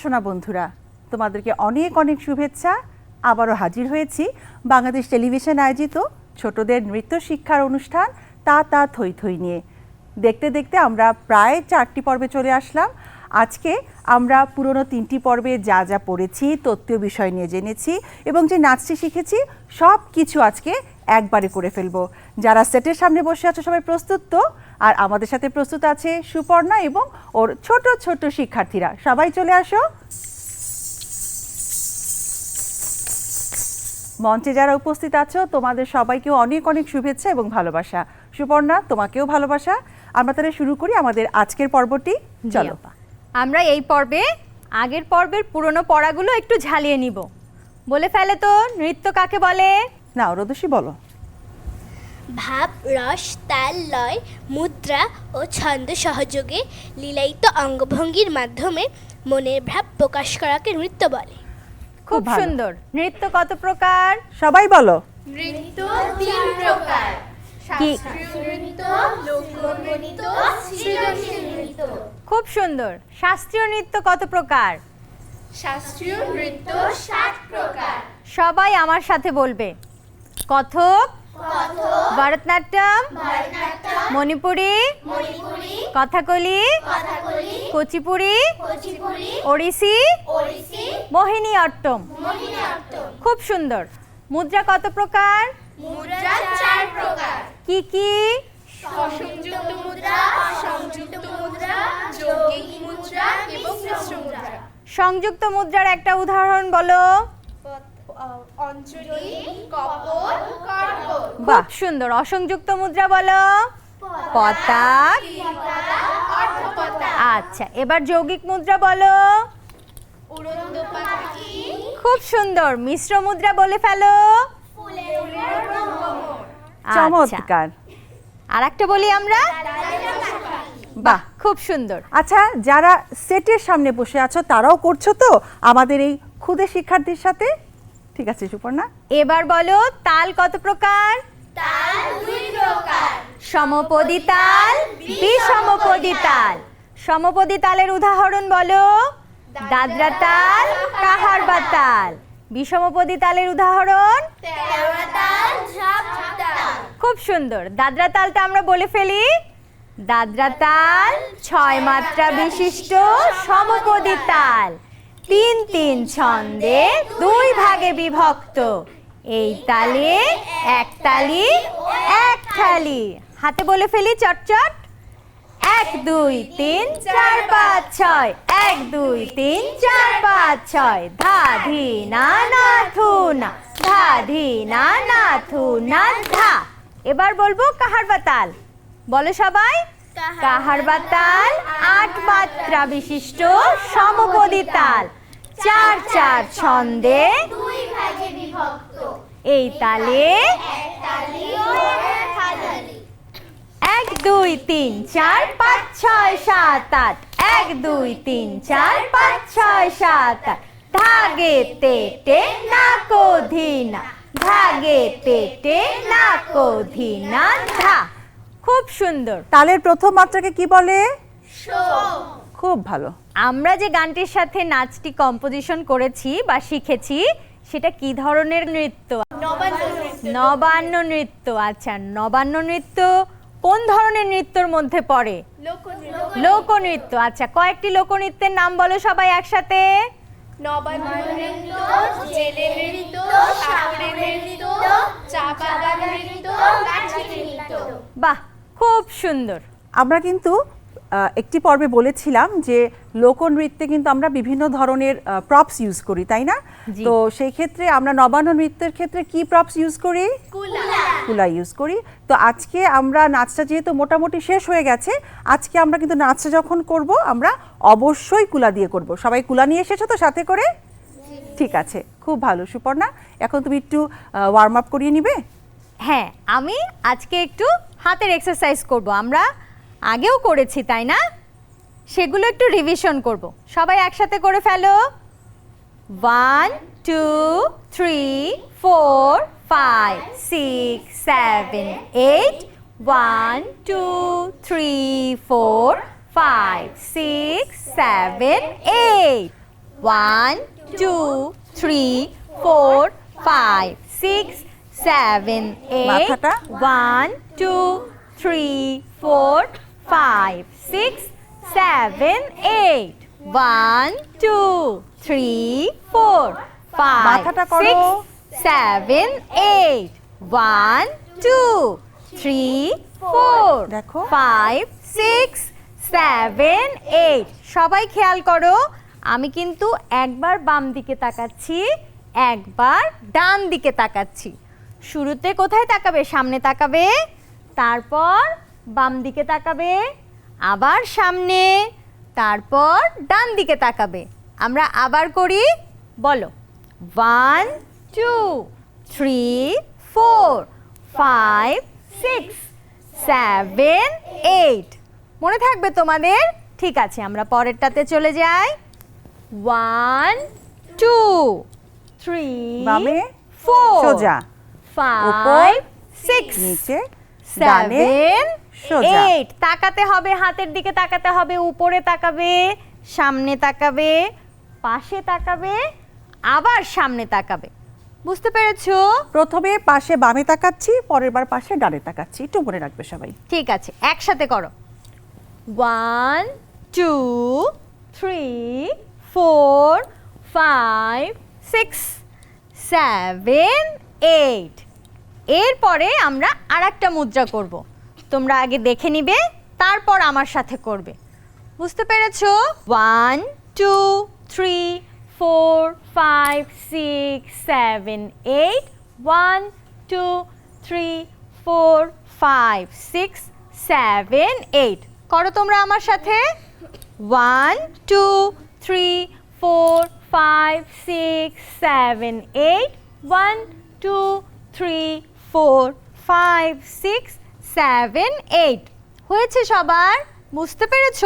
সোনা বন্ধুরা, তোমাদেরকে অনেক অনেক শুভেচ্ছা। আবারও হাজির হয়েছি বাংলাদেশ টেলিভিশন আয়োজিত ছোটদের নৃত্য শিক্ষার অনুষ্ঠান তা তা থই থই নিয়ে। দেখতে দেখতে আমরা প্রায় চারটি পর্বে চলে আসলাম। আজকে আমরা পুরনো তিনটি পর্বে যা যা পড়েছি, তত্ত্বীয় বিষয় নিয়ে জেনেছি এবং যে নাচটি শিখেছি সব কিছু আজকে একবারে করে ফেলব। যারা সেটের সামনে বসে আছো সবাই প্রস্তুত তো? আর আমাদের সাথে প্রস্তুত আছে সুপর্ণা এবং ওর ছোট ছোট শিক্ষার্থীরা। সবাই চলে আসো। মঞ্চে যারা উপস্থিত আছো তোমাদের সবাইকেও অনেক অনেক শুভেচ্ছা এবং ভালোবাসা। সুপর্ণা তোমাকেও ভালোবাসা। আমরা তাহলে শুরু করি আমাদের আজকের পর্বটি। চলো। আমরা এই পর্বে আগের পর্বের পুরনো পড়াগুলো একটু ঝালিয়ে নিব। বলে ফেলে তো নৃত্য কাকে বলে? না রদসী বলো। ভাব রস তাল লয় মুদ্রা ও ছন্দ সহযোগে লীলায়িত অঙ্গভঙ্গির মাধ্যমে মনের ভাব প্রকাশ করাকে নৃত্য বলে। খুব ভালো। সুন্দর। নৃত্য কত প্রকার? সবাই বলো। নৃত্য তিন প্রকার। কি? নৃত্য লোকনৃত্য সৃজনশীল নৃত্য। খুব সুন্দর। শাস্ত্রীয় নৃত্য কত প্রকার? শাস্ত্রীয় নৃত্য সাত প্রকার। সবাই আমার সাথে বলবে। কথক ভরতনাট্যম মণিপুরি কথাকলি কুচিপুড়ি ওড়িশি মোহিনী অট্টম খুব সুন্দর। মুদ্রা কত প্রকার? মুদ্রা চার প্রকার। কি কি? সংযুক্ত মুদ্রা সংযুক্ত মুদ্রা যৌগিক মুদ্রা এবং মিশ্র মুদ্রা। সংযুক্ত মুদ্রার একটা উদাহরণ বলো। অঞ্জলি কপল কর্কট বাহ খুব সুন্দর। অসংযুক্ত মুদ্রা বলো। পতাক আচ্ছা এবার যৌগিক মুদ্রা বলো। খুব সুন্দর। মিশ্র মুদ্রা বলে ফেলো। আচ্ছা। চমৎকার। আর একটা বলি আমরা। বাহ খুব সুন্দর। আচ্ছা যারা সেটের সামনে বসে আছো তারাও করছ তো আমাদের এই ক্ষুদে শিক্ষার্থীর সাথে? ঠিক আছে সুপর্ণা? এবার বলো তাল কত প্রকার? তাল দুই প্রকার। সমপদী তাল বিষমপদী তাল সমপদী তালের উদাহরণ বলো। দাদরা তাল কাহারবা তাল বিষমপদী তালের উদাহরণ তাল খুব সুন্দর। দাদরা তালটা আমরা বলে ফেলি। দাদরা তাল ছয় মাত্রা বিশিষ্ট সমপদী তাল তিন তিন ছন্দে দুই ভাগে বিভক্ত। এই তালে এক তালি এক থালি। হাতে বলে ফেলি চটচট। এক দুই তিন চার পাঁচ ছয়। এক দুই তিন চার পাঁচ ছয়। ধা ধি না না থু না। ধা ধি না না থু না ধা। এবার বলব কাহার বাতাল। বলো সবাই। কাহার বাতাল? আট মাত্রা বিশিষ্ট সমপদী তাল। চার চার ছন্দে দুই ভাগে বিভক্ত। এই তালে এক তালি ও এক হাতালি এক দুই তিন চার পাঁচ ছয় সাত আট। এক দুই তিন চার পাঁচ ছয় সাত আট। ধাগে তেটে না কোধিনা। ধাগে তেটে না কোধিনা। ধা। খুব সুন্দর। তালের প্রথম মাত্রাকে কি বলে? সোম খুব ভালো। আমরা যে গানটির সাথে নাচটি কম্পোজিশন করেছি বা শিখেছি সেটা কি ধরনের নৃত্য? নবান্ন নৃত্য। আচ্ছা নবান্ন নৃত্য কোন ধরনের নৃত্যর মধ্যে পড়ে? লোকনৃত্য। লোকনৃত্য আচ্ছা কয়েকটি লোকনৃত্যের নাম বলো সবাই একসাথে। নবান্ন নৃত্য জেলে নৃত্য সাগরের নৃত্য চা বাগান নৃত্য লাঠি নৃত্য। বাহ খুব সুন্দর। আমরা কিন্তু একটি পর্বে বলেছিলাম যে লোকনৃত্যে কিন্তু আমরা বিভিন্ন ধরনের প্রপস ইউজ করি তাই না? তো সেই ক্ষেত্রে আমরা নবান্ন নৃত্যের ক্ষেত্রে কি প্রপস ইউজ করি? কুলা। কুলা ইউজ করি। তো আজকে আমরা নাচটা যেহেতু মোটামুটি শেষ হয়ে গেছে আজকে আমরা কিন্তু নাচটা যখন করব আমরা অবশ্যই কুলা দিয়ে করব। সবাই কুলা নিয়ে এসেছ তো সাথে করে? ঠিক আছে খুব ভালো সুপর্ণা। এখন তুমি একটু ওয়ার্ম আপ করিয়ে নিবে? হ্যাঁ আমি আজকে একটু হাতের এক্সারসাইজ করব। আমরা আগেও করেছি তাই না? সেগুলো একটু রিভিশন করব। সবাই একসাথে করে ফেলো। One two three four five six seven eight one two three four five six seven eight one two three four five six seven eight one two three four eight one two three four five মাথাটা করো। Six seven eight one two three four দেখো। Five six seven eight সবাই খেয়াল করো আমি কিন্তু একবার বাম দিকে তাকাচ্ছি একবার ডান দিকে তাকাচ্ছি। শুরুতে কোথায় তাকাবে? সামনে তাকাবে? তারপর বাম দিকে তাকাবে আবার সামনে তারপর ডান দিকে তাকাবে আমরা আবার করি বলো one two three four five six seven eight মনে থাকবে তোমাদের ঠিক আছে আমরা পরেরটাতে চলে যাই ওয়ান টু থ্রি ফোর সোজা। ফাইভ সিক্স নিচে সেভেন। এইট তাকাতে হবে হাতের দিকে তাকাতে হবে উপরে তাকাবে সামনে তাকাবে পাশে তাকাবে আবার সামনে তাকাবে। বুঝতে পেরেছ? প্রথমে পাশে বামে তাকাচ্ছি পরের বার পাশে ডানে তাকাচ্ছি। একটু মনে রাখবে সবাই। ঠিক আছে একসাথে করো। One two three four five six seven eight এরপরে আমরা আর একটা মুদ্রা করব। তোমরা আগে দেখে নিবে, তারপর আমার সাথে করবে। বুঝতে পেরেছ? One two three four five six seven eight one two three four five six seven eight করো তোমরা আমার সাথে। One two three four five six seven eight one two three four five six seven eight হয়েছে সবার? বুঝতে পেরেছ?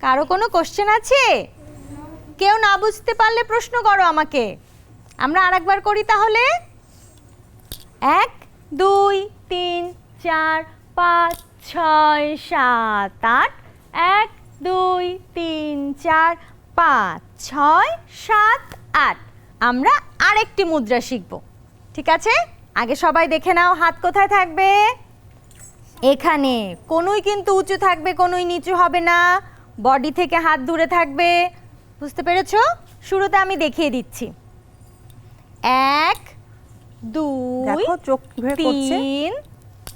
কারও কোনো কোশ্চেন আছে? কেউ না বুঝতে পারলে প্রশ্ন করো আমাকে। আমরা আরেকবার করি তাহলে। এক, দুই, তিন, চার, পাঁচ, ছয়, সাত, আট। এক, দুই, তিন, চার, পাঁচ, ছয়, সাত, আট। আমরা আরেকটি মুদ্রা শিখব। ঠিক আছে? আগে সবাই দেখে নাও হাত কোথায় থাকবে। এখানে কোনোই কিন্তু উঁচু থাকবে কোনোই নিচু হবে না। বডি থেকে হাত দূরে থাকবে। বুঝতে পেরেছ? শুরুতে আমি দেখিয়ে দিচ্ছি। এক দুই চোখ তিন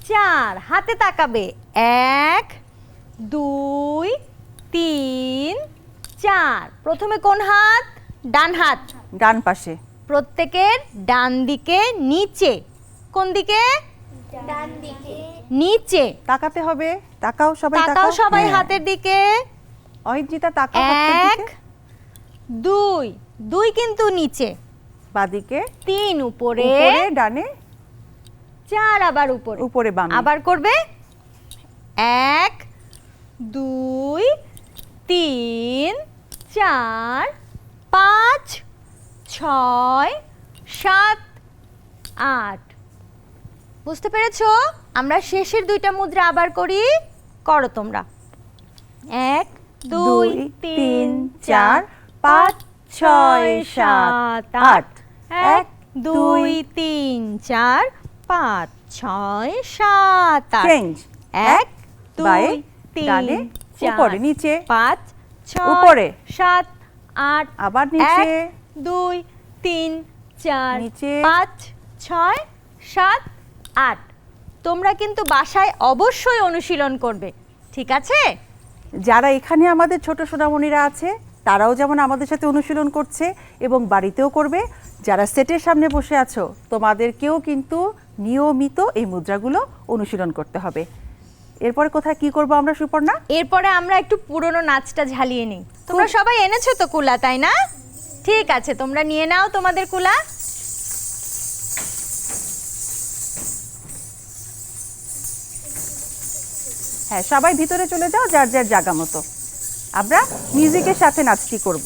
চার। হাতে তাকাবে। এক দুই তিন চার। প্রথমে কোন হাত? ডান হাত। ডান পাশে। প্রত্যেকের ডান দিকে নিচে। কোন দিকে? ডান দিকে। নিচে। তাকাতে হবে। তাকাও সবাই তাকাও সবাই হ্যাঁ। হাতের দিকে। অহিজিতা তাকাও এক দুই। দুই কিন্তু নিচে। বাদিকে। তিন উপরে। উপরে ডানে। চার আবার উপরে। উপরে বামে। আবার করবে? এক দুই তিন চার পাঁচ ছয় সাত আট। বুঝতে পেরেছ? আমরা শেষের দুইটা মুদ্রা আবার করি। করো তোমরা। এক দুই তিন চার পাঁচ ছয় সাত আট। এক দুই তিন চার পাঁচ ছয় সাত আট। এক দুই তিন চার উপরে, নিচে, পাঁচ ছয় উপরে, সাত আট আবার নিচে, দুই তিন চার নিচে, পাঁচ ছয় সাত আট। তোমরা কিন্তু বাসায় অবশ্যই অনুশীলন করবে ঠিক আছে? যারা এখানে আমাদের ছোট সোনামণিরা আছে তারাও যেমন আমাদের সাথে অনুশীলন করছে এবং বাড়িতেও করবে যারা সেটের সামনে বসে আছো তোমাদেরকেও কিন্তু নিয়মিত এই মুদ্রাগুলো অনুশীলন করতে হবে। এরপরে কোথায় কি করব আমরা সুপর্ণা? এরপরে আমরা একটু পুরনো নাচটা ঝালিয়ে নিই। তোমরা সবাই এনেছো তো কুলা তাই না? ঠিক আছে তোমরা নিয়ে নাও তোমাদের কুলা। হ্যাঁ সবাই ভিতরে চলে যাও যার যার জায়গা মতো। আমরা মিউজিকের সাথে নাচটি করব।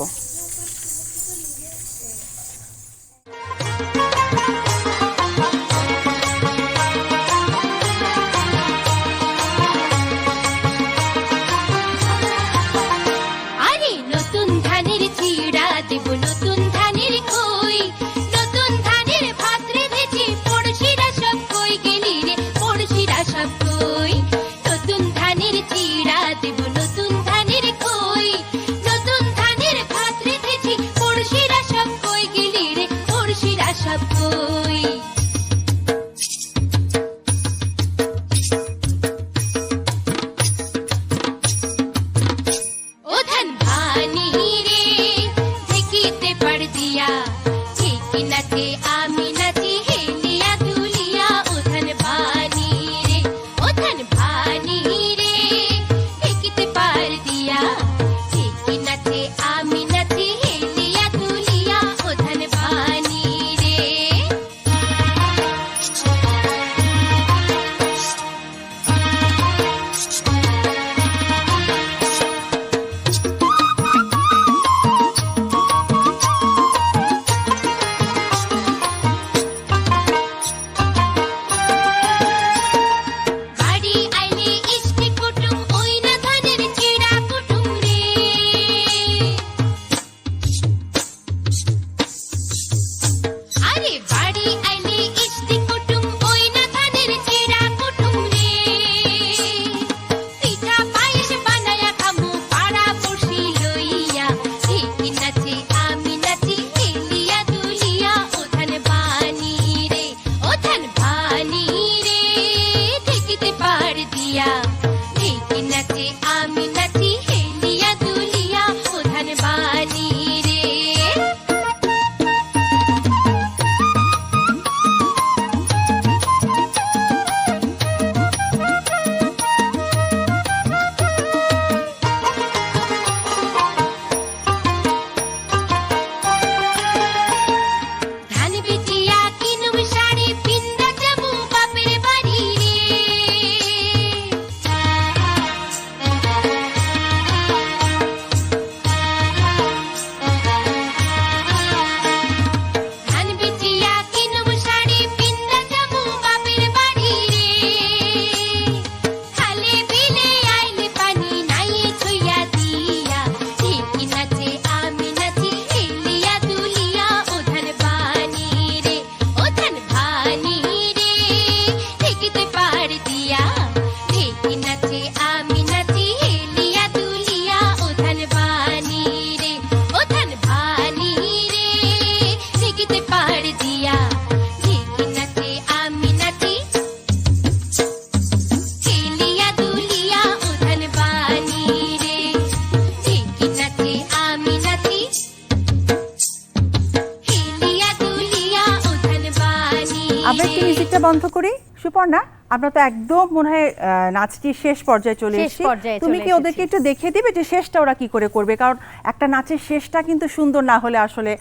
সুপর্ণা আমরা তো একদম মনে হয় আহ, নাচটির শেষ পর্যায়ে চলে এসেছি। তুমি কি ওদেরকে একটু দেখিয়ে দিবে যে শেষটা ওরা কি করে করবে? কারণ একটা নাচের শেষটা কিন্তু সুন্দর না হলে আসলে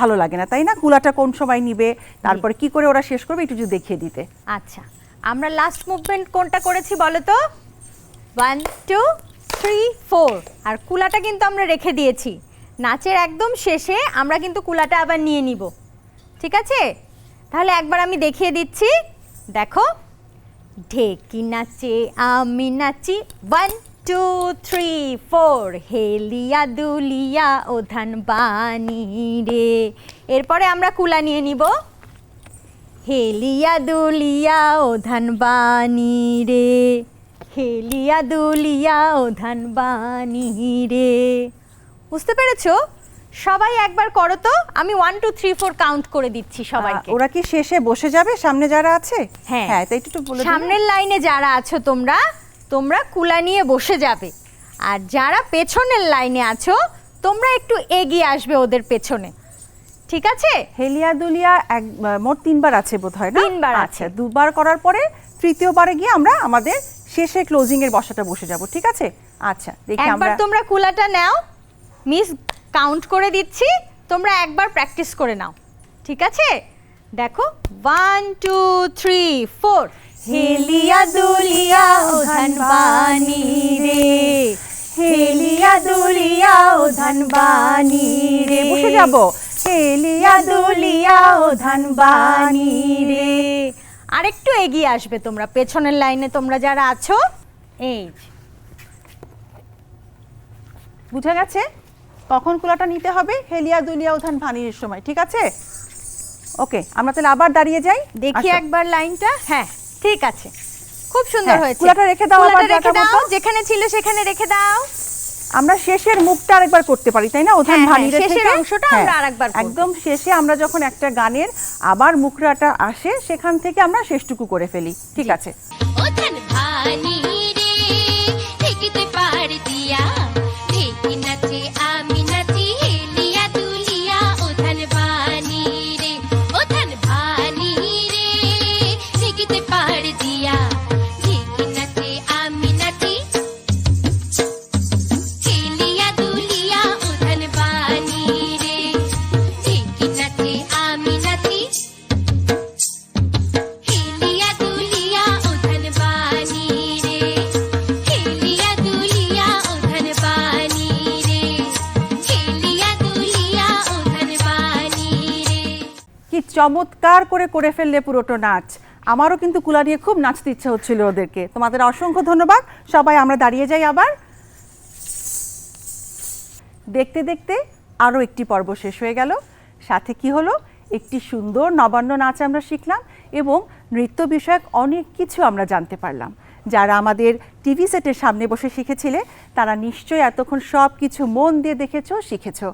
ভালো লাগে না তাই না? কুলাটা কোন সময় নিবে তারপরে কি করে ওরা শেষ করবে একটু যদি দেখিয়ে দিতে। আচ্ছা আমরা লাস্ট মুভমেন্ট কোনটা করেছি বলো তো? ওয়ান টু থ্রি ফোর আর কুলাটা কিন্তু আমরা রেখে দিয়েছি। নাচের একদম শেষে আমরা কিন্তু কুলাটা আবার নিয়ে নিব। ঠিক আছে? তাহলে একবার আমি দেখিয়ে দিচ্ছি। দেখো। ঢেকি নাচে, আমি নাচি। ওয়ান টু থ্রি ফোর হেলিয়া দুলিয়া ও ধান বানি রে। এরপরে আমরা কুলা নিয়ে নিব। হেলিয়া দুলিয়া ও ধানবানি রে। হেলিয়া দুলিয়া ও ধানবানি রে। বুঝতে পেরেছ? সবাই একবার করো তো। আমি one two three four count করে দিচ্ছি সবাইকে। ওরা কি শেষে বসে যাবে? সামনে যারা আছে? হ্যাঁ। হ্যাঁ তাই একটু বলে সামনের লাইনে যারা আছো তোমরা তোমরা কুলা নিয়ে বসে যাবে। আর যারা পেছনের লাইনে আছো তোমরা একটু এগিয়ে আসবে ওদের পেছনে। ঠিক আছে? হেলিয়া দুলিয়া এক মোট তিনবার আছে বোধ হয় না? তিনবার আচ্ছা আছে। দুবার করার পরে তৃতীয়বারে গিয়ে আমরা আমাদের শেষে ক্লোজিং এর বসাটা বসে যাব ঠিক আছে? আচ্ছা দেখি একবার তোমরা কুলাটা নাও। মিস কাউন্ট করে দিচ্ছি তোমরা একবার প্র্যাকটিস করে নাও। ঠিক আছে? দেখো ওয়ান টু থ্রি ফোর হেলিয়া দুলিয়া ও ধনবানি রে। হেলিয়া দুলিয়া ও ধনবানি রে। বসে যাব। হেলিয়া দুলিয়া ও ধানবানি রে। আরেকটু এগিয়ে আসবে তোমরা পেছনের লাইনে তোমরা যারা আছো। এই। বুঝে গেছে? কখন কুলাটা নিতে হবে? হেলিয়া দুলিয়া উঠান ভানির সময় ঠিক আছে? ওকে আমরা তাহলে আবার দাঁড়িয়ে যাই। দেখি একবার লাইনটা। হ্যাঁ। ঠিক আছে। খুব সুন্দর হ্যাঁ, হয়েছে। কুলাটা রেখে দাও আবার রেখে দাও। যেখানে ছিল সেখানে রেখে দাও। আমরা শেষের মুখটা আরেকবার করতে পারি তাই না? ওধান হ্যাঁ, ভানিরে শেষের অংশটা আমরা আরেকবার করব। একদম শেষে আমরা যখন একটা গানের আবার মুখরাটা আসে সেখান থেকে আমরা শেষটুকু করে ফেলি ঠিক আছে? ওধন ভানি রে পার দিয়া নাচি করে করে ফেললে পুরোটো নাচ। আমারও কিন্তু কুলা নিয়ে খুব নাচতে ইচ্ছা হচ্ছিল ওদেরকে। তোমাদের অসংখ্য ধন্যবাদ। সবাই আমরা দাঁড়িয়ে যাই আবার। দেখতে দেখতে আরও একটি পর্ব শেষ হয়ে গেল। সাথে কি হলো? একটি সুন্দর নবান্ন নাচ আমরা শিখলাম এবং নৃত্য বিষয়ক অনেক কিছু আমরা জানতে পারলাম। যারা আমাদের টিভি সেটের সামনে বসে শিখেছিলে, তারা নিশ্চয়ই এতক্ষণ সব কিছু মন দিয়ে দেখেছ, শিখেছো।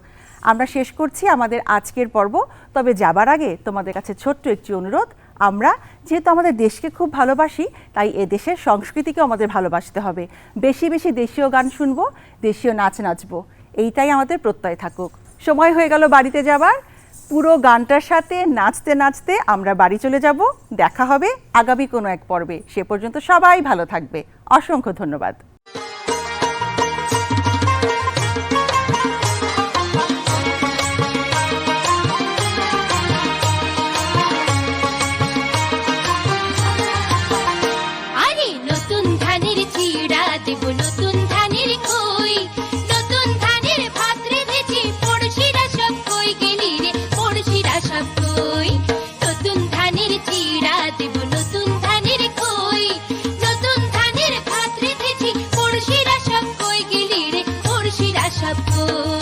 আমরা শেষ করছি আমাদের আজকের পর্ব। তবে যাবার আগে তোমাদের কাছে ছোট্ট একটি অনুরোধ। আমরা যেহেতু আমাদের দেশকে খুব ভালোবাসি, তাই এ দেশের সংস্কৃতিকেও আমাদের ভালোবাসতে হবে। বেশি বেশি দেশীয় গান শুনব, দেশীয় নাচ নাচবো। এইটাই আমাদের প্রত্যয় থাকুক। সময় হয়ে গেল বাড়িতে যাবার। পুরো গানটার সাথে নাচতে নাচতে আমরা বাড়ি চলে যাব। দেখা হবে আগামী কোনো এক পর্বে। সে পর্যন্ত সবাই ভালো থাকবে। অসংখ্য ধন্যবাদ। अपू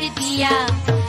कर दिया